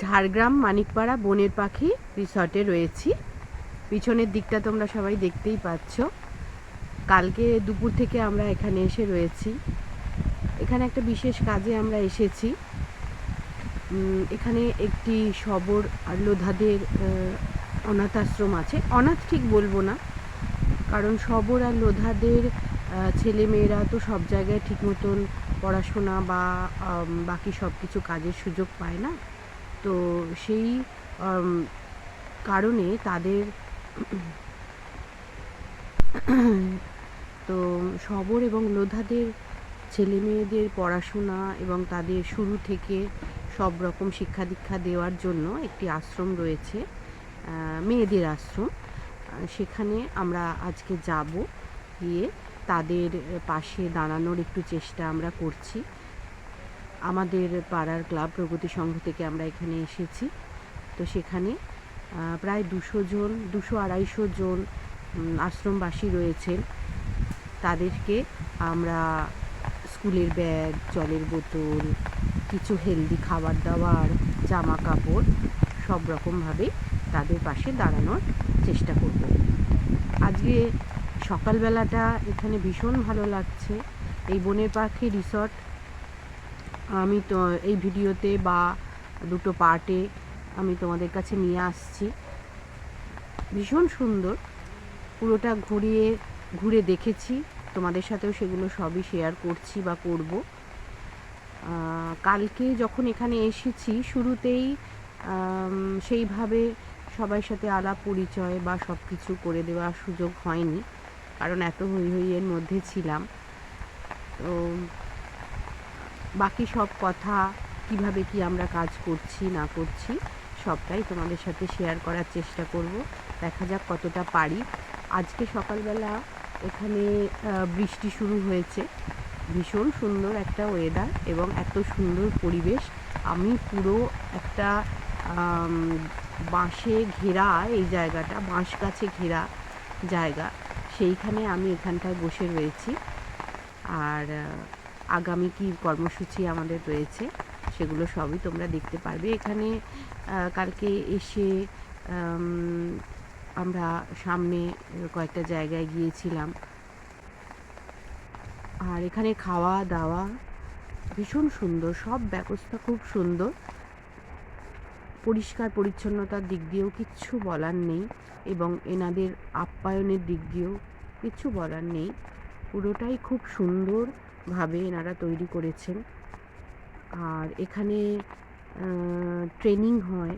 ঝাড়গ্রাম, মানিকপাড়া বনের পাখি রিসর্টে রয়েছি। পিছনের দিকটা তোমরা সবাই দেখতেই পাচ্ছ। কালকে দুপুর থেকে আমরা এখানে এসে রয়েছি। এখানে একটা বিশেষ কাজে আমরা এসেছি। এখানে একটি সবর আর লোধাদের অনাথ আশ্রম আছে। অনাথ ঠিক বলব না, কারণ সবর আর লোধাদের ছেলে মেয়েরা তো সব জায়গায় ঠিক মতন পড়াশোনা বা বাকি সব কিছু কাজের সুযোগ পায় না। তো সেই কারণে তাদের তো শবর এবং লোধাদের ছেলে মেয়েদের পড়াশোনা এবং তাদের শুরু থেকে সব রকম শিক্ষা দীক্ষা দেওয়ার জন্য একটি আশ্রম রয়েছে মেয়েদের আশ্রম। সেখানে আমরা আজকে যাব, গিয়ে তাদের পাশে দাঁড়ানোর একটু চেষ্টা আমরা করছি। আমাদের পাড়ার ক্লাব প্রগতি সংঘ থেকে আমরা এখানে এসেছি। তো সেখানে প্রায় দুশো জন, দুশো আড়াইশো জন আশ্রমবাসী রয়েছেন। তাদেরকে আমরা স্কুলের ব্যাগ, জলের বোতল, কিছু হেলদি খাবার দাবার, জামা কাপড় সব রকমভাবে তাদের পাশে দাঁড়ানোর চেষ্টা করব। আজকে সকালবেলাটা এখানে ভীষণ ভালো লাগছে। এই বনের পাখি রিসর্ট আমি তো এই ভিডিওতে বা দুটো পার্টে আমি তোমাদের কাছে নিয়ে আসছি। ভীষণ সুন্দর। পুরোটা ঘুরিয়ে, ঘুরে দেখেছি। তোমাদের সাথেও সেগুলো সবই শেয়ার করছি বা করব। কালকে যখন এখানে এসেছি, শুরুতেই সেইভাবে সবার সাথে আলাপ পরিচয় বা সব কিছু করে দেওয়ার সুযোগ হয়নি। কারণ এত হই হইয়ের মধ্যে ছিলাম। তো বাকি সব কথা, কীভাবে কি আমরা কাজ করছি, না করছি, সবটাই তোমাদের সাথে শেয়ার করার চেষ্টা করব। দেখা যাক কতটা পারি। আজকে সকালবেলা এখানে বৃষ্টি শুরু হয়েছে। ভীষণ সুন্দর একটা ওয়েদার এবং এত সুন্দর পরিবেশ। আমি পুরো একটা বাঁশে ঘেরা এই জায়গাটা, বাঁশ গাছে ঘেরা জায়গা। সেইখানে আমি এখানটায় বসে রয়েছি। আর আগামী কি কর্মসূচি আমাদের রয়েছে, সেগুলো সবই তোমরা দেখতে পারবে। এখানে কালকে এসে আমরা সামনে কয়েকটা জায়গায় গিয়েছিলাম। আর এখানে খাওয়া দাওয়া ভীষণ সুন্দর, সব ব্যবস্থা খুব সুন্দর। পরিষ্কার পরিচ্ছন্নতার দিক দিয়েও কিচ্ছু বলার নেই এবং এনাদের আপ্যায়নের দিক দিয়েও কিচ্ছু বলার নেই। পুরোটাই খুব সুন্দরভাবে এনারা তৈরি করেছেন। আর এখানে ট্রেনিং হয়।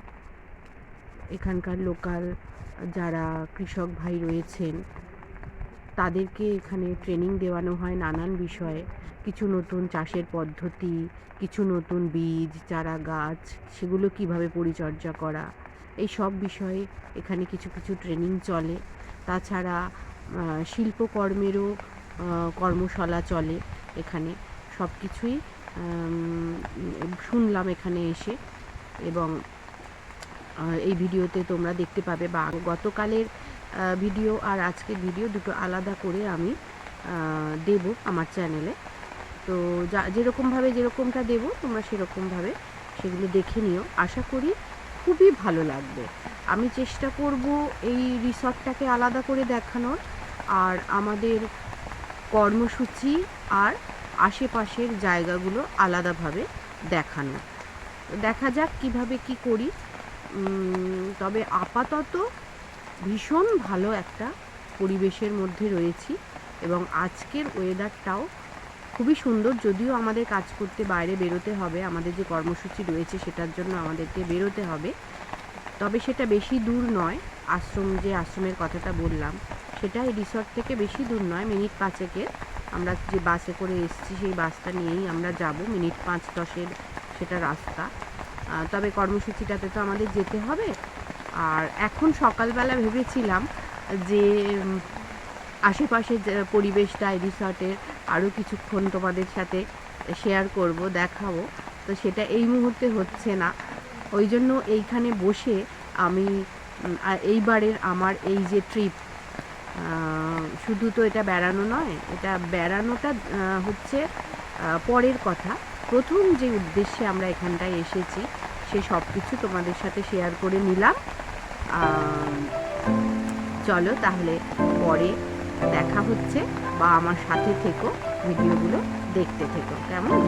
এখানকার লোকাল যারা কৃষক ভাই রয়েছেন, তাদেরকে এখানে ট্রেনিং দেওয়ানো হয় নানান বিষয়ে। কিছু নতুন চাষের পদ্ধতি, কিছু নতুন বীজ, চারা গাছ, সেগুলো কীভাবে পরিচর্যা করা, এই সব বিষয়ে এখানে কিছু কিছু ট্রেনিং চলে। তাছাড়া শিল্পকর্মেরও কর্মশালা চলে এখানে। সব কিছুই শুনলাম এখানে এসে এবং এই ভিডিওতে তোমরা দেখতে পাবে বা গতকালের ভিডিও আর আজকের ভিডিও দুটো আলাদা করে আমি দেব আমার চ্যানেলে। তো যা, যেরকমভাবে যেরকমটা দেবো, তোমরা সেরকমভাবে সেগুলো দেখে নিও। আশা করি খুবই ভালো লাগবে। আমি চেষ্টা করব এই রিসর্টটাকে আলাদা করে দেখানোর। আর আমাদের কর্মসূচি আর আশেপাশের জায়গাগুলো আলাদাভাবে দেখানো দেখা যাক কীভাবে কি করি। তবে আপাতত ভীষণ ভালো একটা পরিবেশের মধ্যে রয়েছি এবং আজকের ওয়েদারটাও খুবই সুন্দর। যদিও আমাদের কাজ করতে বাইরে বেরোতে হবে, আমাদের যে কর্মসূচি রয়েছে সেটার জন্য আমাদেরকে বেরোতে হবে। তবে সেটা বেশি দূর নয়, আশ্রম যে আশ্রমের কথাটা বললাম। সেটা এই রিসর্ট থেকে বেশি দূর নয়, মিনিট পাঁচেকের। আমরা যে বাসে করে এসেছি, সেই বাসটা নিয়েই আমরা যাব, মিনিট পাঁচ দশের সেটা রাস্তা। তবে কর্মসূচিটাতে তো আমাদের যেতে হবে। আর এখন সকালবেলা ভেবেছিলাম যে আশেপাশের পরিবেশটা, এই রিসর্টের আরও কিছুক্ষণ তোমাদের সাথে শেয়ার করব, দেখাবো। তো সেটা এই মুহূর্তে হচ্ছে না। ওই জন্য এইখানে বসে আমি এইবারের আমার এই যে ট্রিপ শুধু তো এটা বেড়ানো নয়, এটা বেড়ানোটা হচ্ছে পরের কথা। প্রথম যে উদ্দেশ্যে আমরা এখানটায় এসেছি, সে সব কিছু তোমাদের সাথে শেয়ার করে নিলাম। চলো তাহলে পরে দেখা হচ্ছে বা আমার সাথে থেকো, ভিডিওগুলো দেখতে থেকো, কেমন?